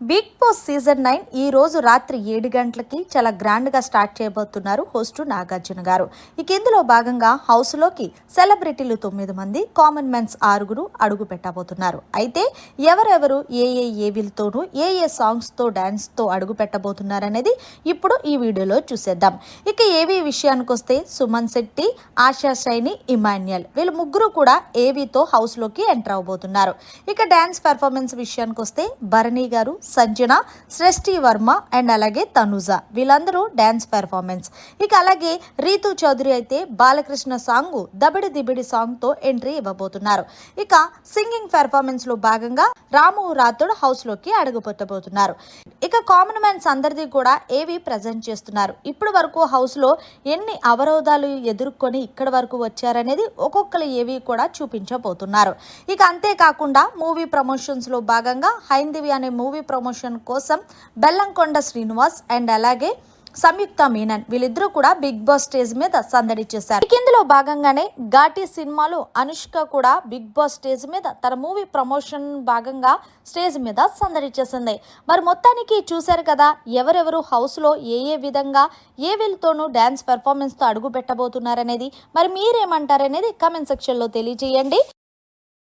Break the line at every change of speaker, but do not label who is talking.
Big boss season nine ఈ రోజు రాత్రి ఏడు గంటలకి చాలా గ్రాండ్గా స్టార్ట్ చేయబోతున్నారు హోస్టు నాగార్జున గారు. ఇక ఇందులో భాగంగా హౌస్లోకి సెలబ్రిటీలు తొమ్మిది మంది కామన్ మెన్స్ ఆరుగురు అడుగు పెట్టబోతున్నారు. అయితే ఎవరెవరు ఏ ఏ ఏవిలతోనూ ఏ ఏ సాంగ్స్తో తో అడుగు పెట్టబోతున్నారనేది ఇప్పుడు ఈ వీడియోలో చూసేద్దాం. ఇక ఏవి విషయానికి వస్తే సుమన్ శెట్టి ఆశా శైని ఇమాన్యుయల్ వీళ్ళు ముగ్గురు కూడా ఏవితో హౌస్లోకి ఎంటర్ అవబోతున్నారు ఇక డ్యాన్స్ పెర్ఫార్మెన్స్ విషయానికి వస్తే భరణి గారు సంజన సృష్టి వర్మ అండ్ అలాగే తనుజ. వీళ్ళందరూ డ్యాన్స్ పెర్ఫార్మెన్స్. ఇక అలాగే రీతు చౌదరి అయితే బాలకృష్ణ సాంగ్ దబిడి దిబిడి సాంగ్తో ఎంట్రీ ఇవ్వబోతున్నారు. ఇక సింగింగ్ పెర్ఫార్మెన్స్లో భాగంగా రాము రాథోడ్ హౌస్లోకి అడుగుపెట్టబోతున్నారు. ఇక కామన్ మ్యాన్స్ అందరిది కూడా ఏవి ప్రజెంట్ చేస్తున్నారు? ఇప్పటి వరకు హౌస్లో ఎన్ని అవరోధాలు ఎదుర్కొని ఇక్కడి వరకు వచ్చారనేది ఒక్కొక్కరు ఏవి కూడా చూపించబోతున్నారు. ఇక అంతేకాకుండా మూవీ ప్రమోషన్స్లో భాగంగా హైందివి అనే మూవీ ప్రమోషన్ ప్రమోషన్ కోసం బెల్లంకొండ శ్రీనివాస్ అండ్ అలాగే సంయుక్త మీనన్ వీళ్ళిద్దరూ కూడా బిగ్ బాస్ స్టేజ్ మీద సందడి చేశారు. ఇందులో భాగంగానే ఘాటి సినిమాలో అనుష్క కూడా బిగ్ బాస్ స్టేజ్ మీద తన మూవీ ప్రమోషన్ భాగంగా స్టేజ్ మీద సందడి చేసింది. మరి మొత్తానికి చూశారు కదా ఎవరెవరు హౌస్లో ఏ ఏ విధంగా ఏ వీళ్ళతోనూ డ్యాన్స్ పెర్ఫార్మెన్స్తో అడుగు పెట్టబోతున్నారనేది మరి మీరేమంటారనేది కామెంట్ సెక్షన్లో తెలియజేయండి.